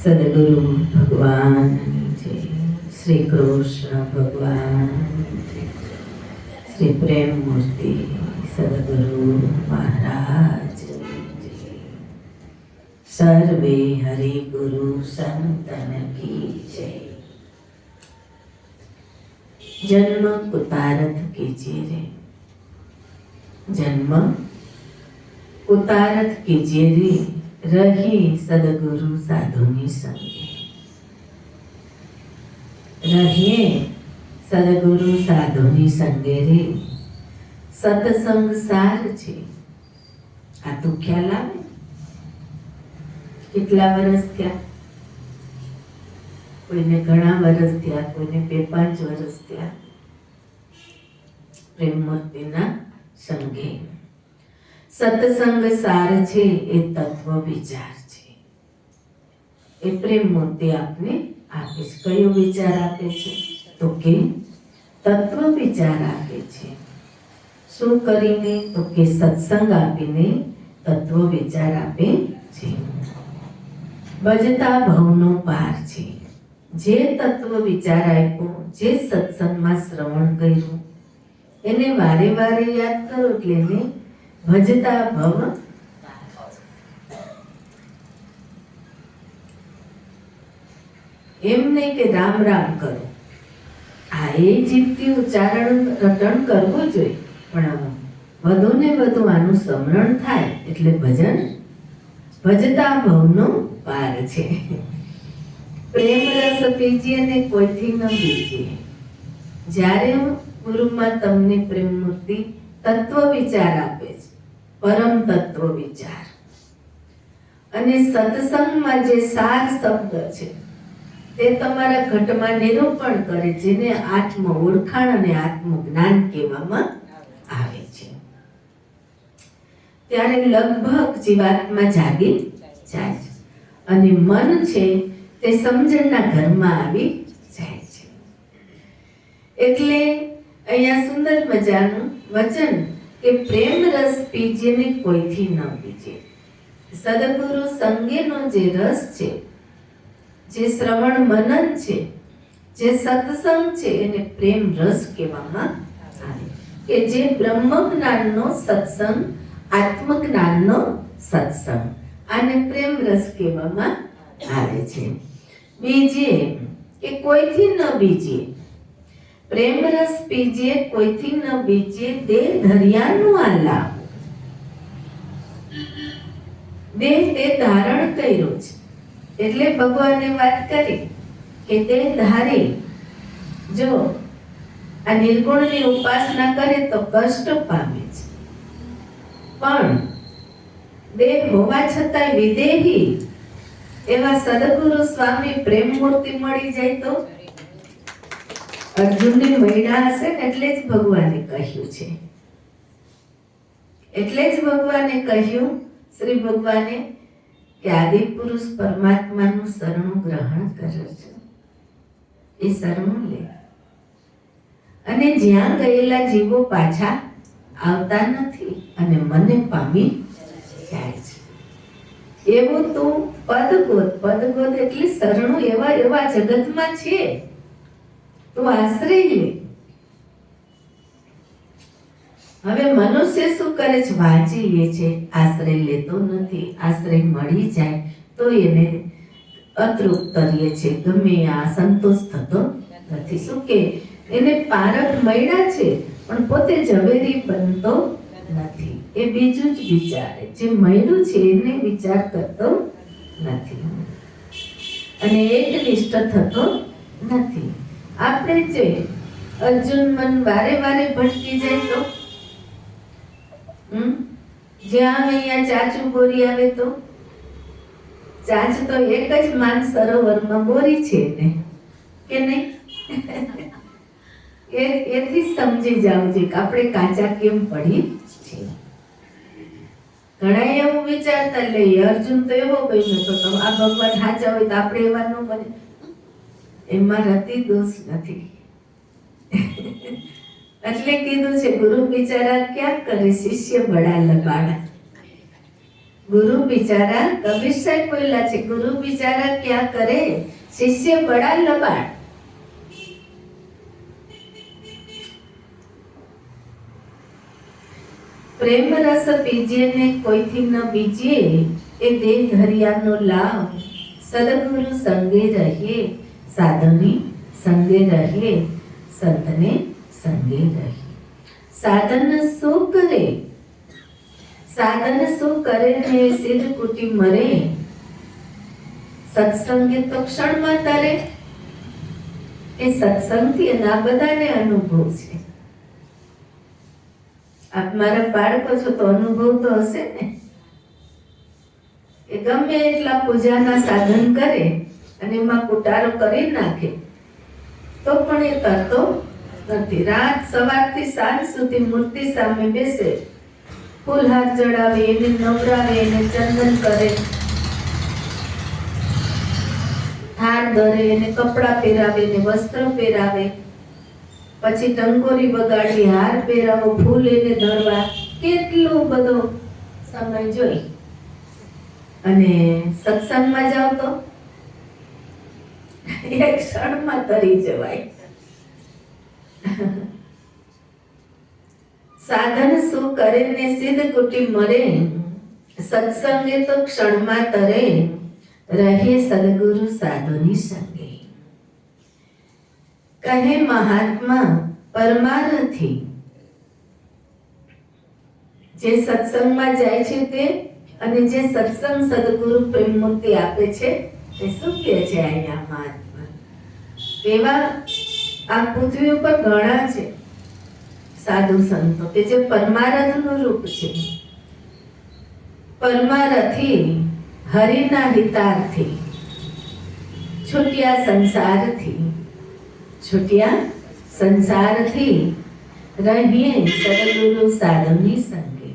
સદગુરુ ભગવાન શ્રી કૃષ્ણ ભગવાન શ્રી પ્રેમ મૂર્તિ સદગુરુ મહારાજ સર્વે હરિ ગુરુ સંતન કી જય જન્મ ઉતારત કીજીએ રે જન્મ ઉતારત કીજીએ રે રહી સદગુરુ સાધુની સંગે રહીએ સદગુરુ સાધુની સંગે રે સત્સંગ સાર છે આ તું ખ્યાલ આવે કેટલા વર્ષ થયા? કોઈને ઘણા વર્ષ થયા, કોઈને બે પાંચ વર્ષ થયા? પ્રેમમૂર્તિના સંગે. સત્સંગ સાર છે એ તત્વ વિચાર છે. એ પ્રેમ પ્રેમમૂર્તિ આપને આપે છે કયો વિચાર આપે છે? તો કે તત્વ વિચાર આપે છે. શું કરીને? તો કે સત્સંગ આપીને તત્વ વિચાર આપે છે. બજતા ભવનો પાર છે. જે તત્વ વિચાર આપ્યો, જે સત્સંગમાં શ્રવણ કર્યું, એને વારે વારે યાદ કરો એટલે એને ભજતા ભવ એમ નહીં કે રામ રામ કરો. આ એ જીવતી ઉચ્ચારણ રટણ કરવું જોઈએ. પણ વધુ ને વધુ આનું સમરણ થાય એટલે ભજન ભજતા ભવનો પાર છે. પ્રેમ રસ પીજી ને કોઈથી ન બીજીએ. જ્યારે ગુરુમાં તમને પ્રેમ મૂર્તિ તત્વ વિચાર આપે છે પરમ તત્વ વિચાર. અને સત્સંગમાં જે સાર શબ્દ છે, તે તમારા ઘટમાં નિરૂપણ કરે, જેને આત્મ ઓળખાણ અને આત્મ જ્ઞાન કહેવામાં આવે છે. ત્યારે લગભગ જીવાત્મા જાગી જાય છે અને મન છે તે સમજણના ઘરમાં આવી જાય છે. એટલે અહીંયા સુંદર મજાનું વચન કે પ્રેમ રસ પીજેને કોઈથી ન પીજે. સદગુરુ સંગેનો જે રસ છે, જે શ્રવણ મનન છે, જે સત્સંગ છે, એને પ્રેમ રસ કહેવામાં આવે. કે જે બ્રહ્મ જ્ઞાનનો સત્સંગ, આત્મજ્ઞાનનો સત્સંગ, આને પ્રેમ રસ કહેવામાં આવે છે. બીજે કે કોઈથી ન બીજે પ્રેમ રસ પીજે કોઈથી ન બીજે દે ધર્યાનું આ લાભ દેહ તે ધારણ કર્યો છે. એટલે ભગવાને વાત કરી કે તે ધારે. જો આ નિર્ગુણની ઉપાસના કરે તો કષ્ટ પામે છે. પણ દેહ હોવા છતાંય વિદેહી. એવા સદગુરુ સ્વામી પ્રેમ મૂર્તિ મળી જાય તો અર્જુનને મળ્યા હશે એટલે જ ભગવાને કહ્યું છે. એટલે જ ભગવાને કહ્યું, શ્રી ભગવાને, કે આદિ પુરુષ પરમાત્માનું શરણું ગ્રહણ કરે છે એ શરણું લે. અને જ્યાં ગયેલા જીવો પાછા આવતા નથી અને મને પામી જાય છે. એવું તું પદગોત પદગોત એટલે શરણું એવા એવા જગતમાં છે. તું આશ્રય હવે મનુષ્ય શું કરે છે? વાંચી લે છે. આશ્રય લેતો નથી. આશ્રય મળી જાય તો એને અતૃપ્ત રહે છે. ગમે આ સંતોષ થતો નથી. શું કે? એને પારક મળ્યા છે, પણ પોતે ઝવેરી બનતો નથી. એ બીજું જ વિચારે. જે મળ્યું છે, એને વિચાર કરતો નથી. અને એકનિષ્ઠ થતો નથી. આપણે જે અર્જુન મન વારે વારે ભટકી જાય તો? જ્યાં અહીંયા ચાચું બોરી આવે તો? ચાચ તો એક જ માન સરોવરમાં બોરી છે ને, કે નહીં? એ એથી સમજી જાવ છે કે આપણે કાચા કેમ પડી છે. ઘણા એવું વિચારતા લઈએ અર્જુન તો એવો બન્યો તો આ ભગવાન સાચા હોય તો આપણે એવા ન બને. એમાં રતિ દોષ નથી. એટલે કીધું છે, ગુરુ બિચારા ક્યાં કરે શિષ્ય બડા લબાડા ગુરુ બિચારા કબીર સાહેબ બોલ્યા છે, ગુરુ બિચારા ક્યાં કરે શિષ્ય બડા લબાડ પ્રેમ રસ પીજીએ ને કોઈથી ન બીજીએ એ દેહ હરિયાનો લાભ સદગુરુ સંગે રહીએ. સાધુની સંગે રહીએ, સંતને સંગે રહે સાધન શું કરે? સાધન શું કરે ને સિદ્ધ કુટી મરે? સત્સંગે તો ક્ષણમાં તરે. એ સત્સંગથી આ બધાને અનુભવ છે. આપ મારા બાળકો છો તો અનુભવ તો હશે ને? એ ગમે એટલા પૂજાના સાધન કરે અને એમાં કુટારો કરી નાખે. તો પણ એ કરતો નથી. રાત સવારથી સાંજ સુધી મૂર્તિ સામે બેસે. ફૂલહાર ચડાવે, એને નવરાવે, એને ચંદન કરે. હાર ધરે, એને કપડાં પહેરાવે, એને વસ્ત્ર પહેરાવે. પછી ટંકોરી બગાડી હાર પહેરાવો, ફૂલ એને ધરવા. કેટલો બધો સમય જોઈ. અને સત્સંગમાં જાવ તો? એક ક્ષણમાં તરી જવાય. સાધન શું કરે સિદ્ધ કુટી મરે? સત્સંગે તો ક્ષણમાં તરે. રહે સદગુરુ સાધુની સંગે. કહે મહાત્મા, પરમારથી. જે સત્સંગમાં જાય છે તે, અને જે સત્સંગ સદગુરુ પ્રેમમૂર્તિ આપે છે તે શું કહે છે અહીંયા મહાત્મા? એવા આ પૃથ્વી ઉપર ઘણા છે સાધુ સંતો કે જે પરમારથનું રૂપ છે. પરમારથી, હરિના હિતાર્થી, છૂટ્યા સંસારથી છૂટ્યા સંસારથી રહીએ સદગુરુ સાધુની સંગે.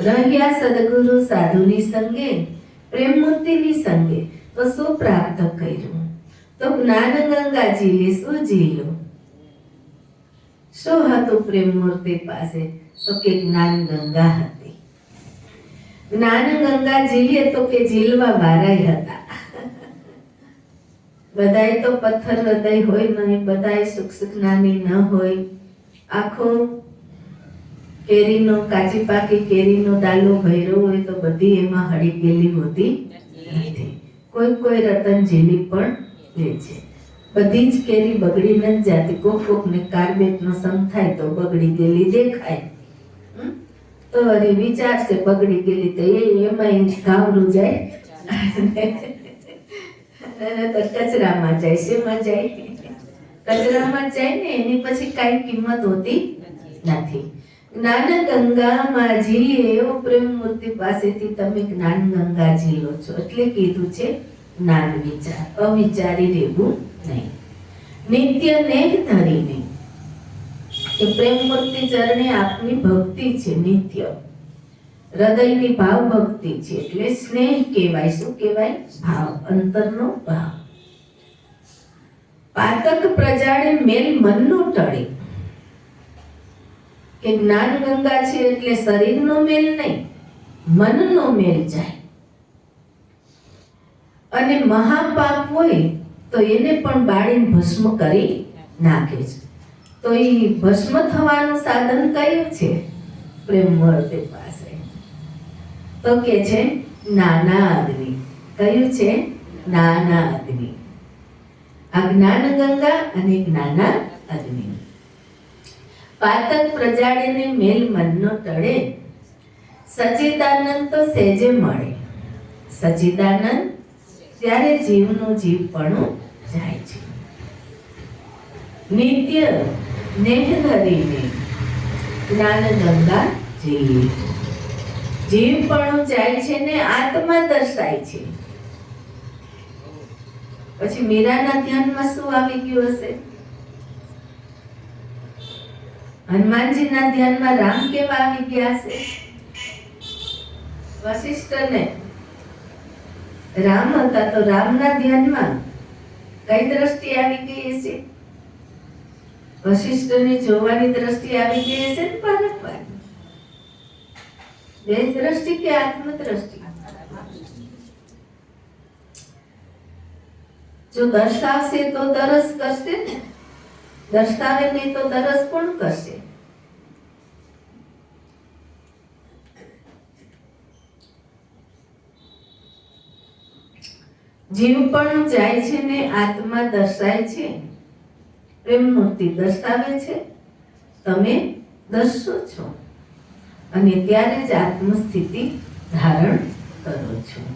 રહ્યા સદગુરુ સાધુની સંગે, પ્રેમમૂર્તિની સંગે તો શું પ્રાપ્ત કર્યું તો જ્ઞાન ગંગા જીલે શું જીલું શું હતું પ્રેમમૂર્તિ પાસે તો કે જ્ઞાન ગંગા હતી જ્ઞાન ગંગા જીલીએ તો કે ઝીલવા વારાય હતા બધાય તો પથ્થર હૃદય હોય નહીં બધાય સુખ સુખ જ્ઞાની ન હોય આખો કેરીનો, કાચી પાકી કેરીનો દાલો ભર્યો હોય તો બધી એમાં હળી ગયેલી હોતી કોઈ કોઈ રતન ઝીલી પણ લે છે. બધી જ કેરી બગડી ન જાતી. કોક કોકને કાર્બેટનો કાર્બેટ સમ થાય તો બગડી ગયેલી દેખાય? તો વળી વિચારશે, બગડી ગયેલી તો એ એમાં ઘાવરું જાય. તો કચરામાં જાય. શેમાં જાય? કચરામાં જાય ને? એની પછી કાંઈ કિંમત હોતી નથી. જ્ઞાન ગંગામાં ઝીલીએ એવો પ્રેમ મૂર્તિ પાસેથી તમે જ્ઞાન ગંગા ઝીલો છો. એટલે કીધું છે, જ્ઞાન વિચાર. અવિચારી રહેવું નહીં. નિત્ય નેહ ધરીને. પ્રેમ મૂર્તિ ચરણે આપની ભક્તિ છે, નિત્ય. હૃદયની ભાવ ભક્તિ છે, એટલે સ્નેહ કહેવાય. શું કહેવાય? ભાવ. અંતરનો ભાવ. પાતક પ્રજાને મેલ મનનું ટળે. કે જ્ઞાન ગંગા છે એટલે શરીરનો મેલ નહીં, મનનો મેલ જાય. અને મહાપાપ હોય તો એને પણ બાળીને ભસ્મ કરી નાખે છે. તો એ ભસ્મ થવાનું સાધન કયું છે? પ્રેમ પાસે. તો કે છે નાના અગ્નિ કયું છે? નાના અગ્નિ આ જ્ઞાન ગંગા અને જ્ઞાના અગ્નિ પાતક પ્રજાળીને મેલ મનનો ટળે. સચિદાનંદ તો સેજે મળે. સચિદાનંદ, ત્યારે જીવનું જીવપણું જાય છે. નિત્ય નેહ ધરીને જ્ઞાન ગંગા જીવે. જીવપણું જાય છે ને આત્મા દર્શાય છે. પછી મીરાના ધ્યાનમાં શું આવી ગયું હશે? હનુમાનજીના ધ્યાનમાં રામ કેવા આવી ગયા છે? વશિષ્ઠને, રામ હતા તો રામના ધ્યાનમાં કઈ દ્રષ્ટિ આવી ગઈ હશે? વશિષ્ઠને જોવાની દ્રષ્ટિ આવી ગઈ ને પારકવાર બે દ્રષ્ટિ કે આત્મ દ્રષ્ટિ જો દર્શાવશે તો દરસ કરશે ને? દર્શાવે નહીં તો તરસ પણ કરશે? જીવ પણ જાય છે ને આત્મા દર્શાય છે. પ્રેમ મૂર્તિ દર્શાવે છે. તમે દર્શો છો અને ત્યારે જ આત્મસ્થિતિ ધારણ કરો છો.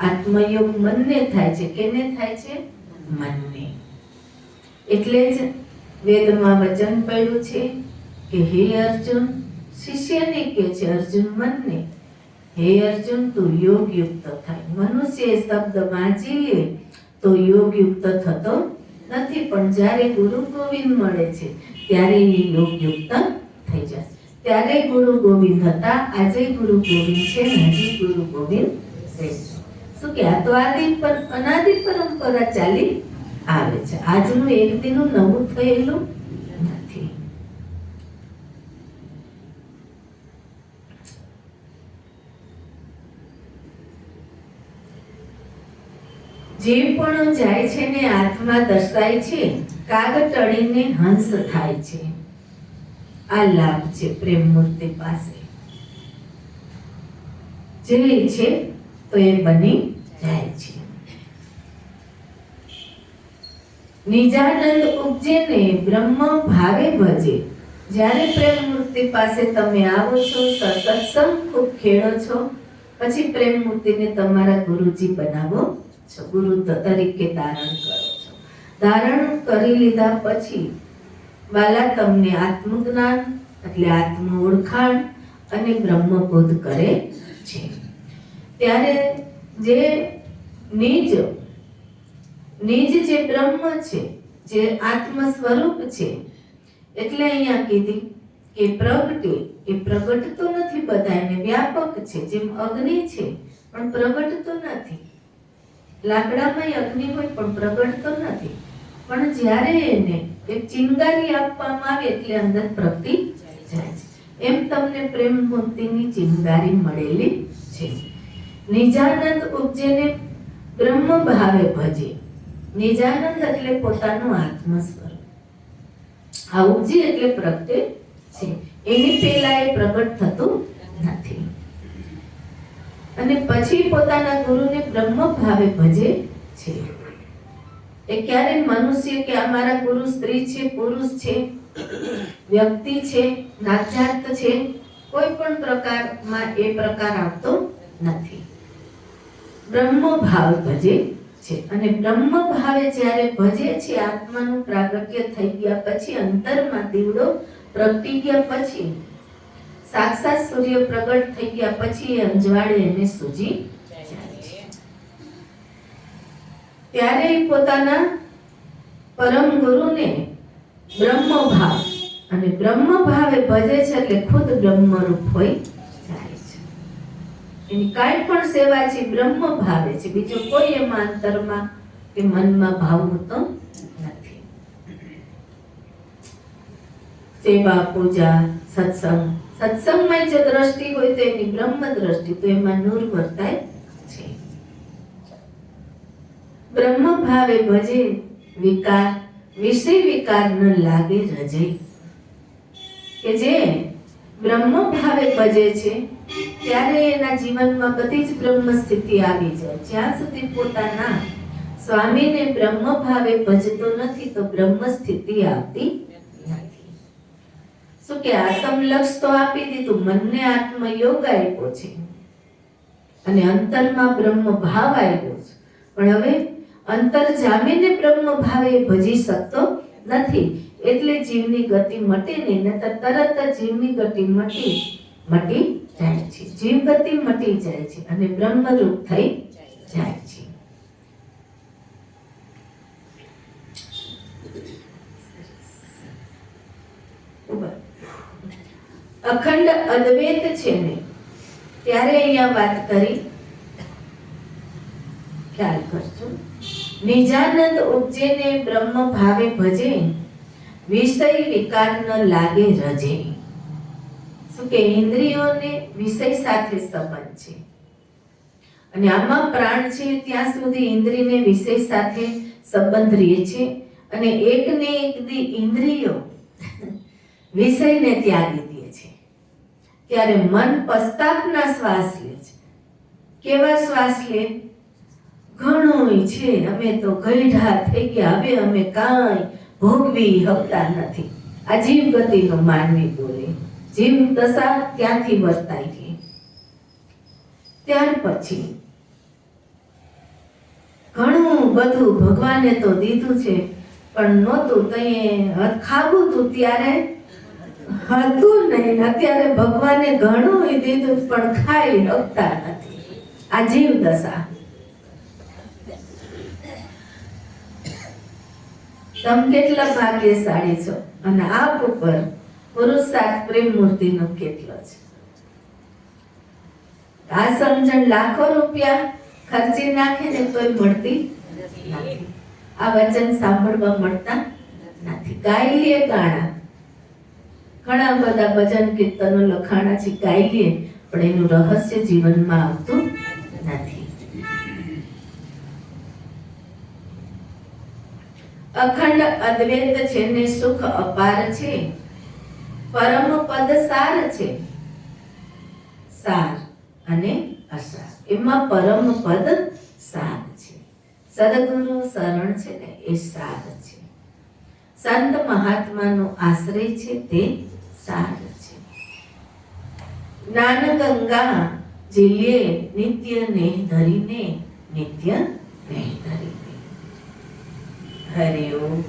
આત્મયોગ મનને થાય છે. કેને થાય છે? મનને. એટલે જ વેદમાં વચન પડ્યું છે કે હે અર્જુન, શિષ્યને કે છે, અર્જુન, મનને. હે અર્જુન, તું યોગ યુક્ત થાય. મનુષ્ય શબ્દ વાંચીએ તો યોગ યુક્ત થતો નથી, પણ જ્યારે ગુરુ ગોવિંદ મળે છે, ત્યારે એ યોગ યુક્ત થઈ જાય. ત્યારે ગુરુ ગોવિંદ હતા, આજે ગુરુ ગોવિંદ છે હજી ગુરુ ગોવિંદ રહેશે. શું કે આ તો આદિ પર, અનાદિ પરંપરા ચાલી આવે છે. આજનું એક દિનું નવું થયેલું નથી. જે પણ જાય છે ને આત્મા દર્શાય છે, કાગ ટળીને હંસ થાય છે. આ લાભ છે પ્રેમ મૂર્તિ પાસે. જે છે તો એ બની જાય છે. નિજાનંદ ઉપજેને બ્રહ્મ ભાવે ભજે. જ્યારે પ્રેમ મૂર્તિ પાસે તમે આવો છો સત્સંગ ખૂબ ખેડો છો, પછી પ્રેમ મૂર્તિને તમારા ગુરુજી બનાવો છો. ગુરુ તરીકે ધારણ કરો છો. ધારણ કરી લીધા પછી વાલા તમને આત્મજ્ઞાન એટલે આત્મ ઓળખાણ અને બ્રહ્મબોધ કરે છે. ત્યારે જે નિજ નિજ જે બ્રહ્મ છે, જે આત્મ સ્વરૂપ છે, એટલે અહીંયા કીધી કે પ્રગટે એ પ્રગટ તો નથી બધાને વ્યાપક છે, જેમ અગ્નિ છે, પણ પ્રગટ તો નથી. લાકડામાં અગ્નિ હોય, પણ પ્રગટ તો નથી. પણ જ્યારે એને એક ચિંગારી આપવામાં આવે, એટલે અંદર પ્રગટી જાય છે. એમ તમને પ્રેમ મૂર્તિની ચિંગારી મળેલી છે. નિજાનંદ ઉપજેને બ્રહ્મ ભાવે ભજે. નિજાનંદ એટલે પોતાનું આત્મ સ્વરૂપ આ એટલે પ્રગટે છે. એની પહેલા એ પ્રગટ થતું નથી. અને પછી પોતાના ગુરુને બ્રહ્મ ભાવે ભજે છે. એ ક્યારે મનુષ્ય કે અમારા ગુરુ સ્ત્રી છે, પુરુષ છે, વ્યક્તિ છે નાતજાત છે, કોઈ પણ પ્રકારમાં એ પ્રકાર આવતો નથી. બ્રહ્મ ભાવ ભજે છે. અને બ્રહ્મ ભાવે જ્યારે ભજે છે, આત્માનું પ્રાગટ્ય થઈ ગયા પછી અંતરમાં દીવડો પ્રગટી ગયા પછી, સાક્ષાત સૂર્ય પ્રગટ થઈ ગયા પછી એ અંજવાળે એને સૂજી ત્યારે પોતાના પરમ ગુરુને બ્રહ્મ ભાવ અને બ્રહ્મ ભાવે ભજે છે એટલે ખુદ બ્રહ્મરૂપ હોય એની કાંઈ પણ સેવા છે, બ્રહ્મ ભાવે છે. બીજો કોઈ એમાં અંતરમાં કે મનમાં ભાવ હોતો નથી. સેવા, પૂજા, સત્સંગ. સત્સંગમાં જે દ્રષ્ટિ હોય તો એની બ્રહ્મ દ્રષ્ટિ, તો એમાં નૂર વર્તાય છે. બ્રહ્મ ભાવે ભજે, વિકાર વિષય વિકાર ન લાગે રજે. કે જે બ્રહ્મ ભાવે ભજે છે ત્યારે એના જીવનમાં બધી જ બ્રહ્મ સ્થિતિ આવી જાય. જ્યાં સુધી પોતાના સ્વામીને બ્રહ્મ ભાવે ભજતો નથી, તો બ્રહ્મ સ્થિતિ આવતી શું કે આત્મ લક્ષ તો આપી દીધું, મનને આત્મયોગ આપ્યો છે. અને અંતરમાં બ્રહ્મ ભાવ આવ્યો છે. પણ હવે અંતર જામીને બ્રહ્મ ભાવે ભજી શકતો નથી. એટલે જીવની ગતિ મટે નહીં નતર તરત જ જીવની ગતિ મટી મટી જાય છે. જીવ ગતિ મટી જાય છે અને બ્રહ્મરૂપ થઈ જાય છે. અખંડ અદ્વૈત છે ને, ત્યારે અહીંયા વાત કરી. ખ્યાલ કરજો. નિજાનંદ ઉપજે ને બ્રહ્મ ભાવે ભજે, વિષય વિકાર ન લાગે રજે. શું કે, ઇન્દ્રિયોને વિષય સાથે સંબંધ છે. અને આમાં પ્રાણ છે, ત્યાં સુધી ઇન્દ્રિયને વિષય સાથે સંબંધ રહે છે. અને એકને એક દી ઇન્દ્રિયો વિષયને ત્યાગી દે છે. ત્યારે મન પસ્તાપના શ્વાસ લે છે. કેવા શ્વાસ લે? ઘણું છે, અમે તો ગઈઢા થઈ ગયા, હવે અમે કાંઈ ભોગવી હકતા નથી. આ જીવ ગતિનો માનવી બોલે. જીવ દશા ત્યાંથી વર્તાય છે. ત્યાર પછી ઘણું બધું ભગવાને તો દીધું છે, પણ નહોતું તઈએ ખાવું તું ત્યારે? હતું નહીં અત્યારે ભગવાને ઘણું દીધું, પણ ખાઈ શકતા નથી. આ જીવ દશા. તમે કેટલા ભાગ્યશાળી છો, અને આપ ઉપર પુરુષાર્થ પ્રેમ મૂર્તિનો કેટલો છે? આ સમજણ લાખો રૂપિયા ખર્ચી નાખે ને તોય મળતી આ વચન સાંભળવા મળતા નથી. ગાયલીએ ગાણા. ઘણા બધા ભજન કીર્તનો લખાણા છે ગાયલીએ, પણ એનું રહસ્ય જીવનમાં આવતું નથી. અખંડ અદ્વૈત છે ને સુખ અપાર છે. પરમ પદ સાર છે. સાર અને અસાર. એમાં પરમનું પદ સાર છે. સદગુરુ શરણ છે ને એ સાર છે. સંત મહાત્માનો આશ્રય છે તે સાર છે. જ્ઞાન ગંગા જીલ્યે નિત્ય ને ધરીને, નિત્ય ને ધરીને. હરિ ઓમ.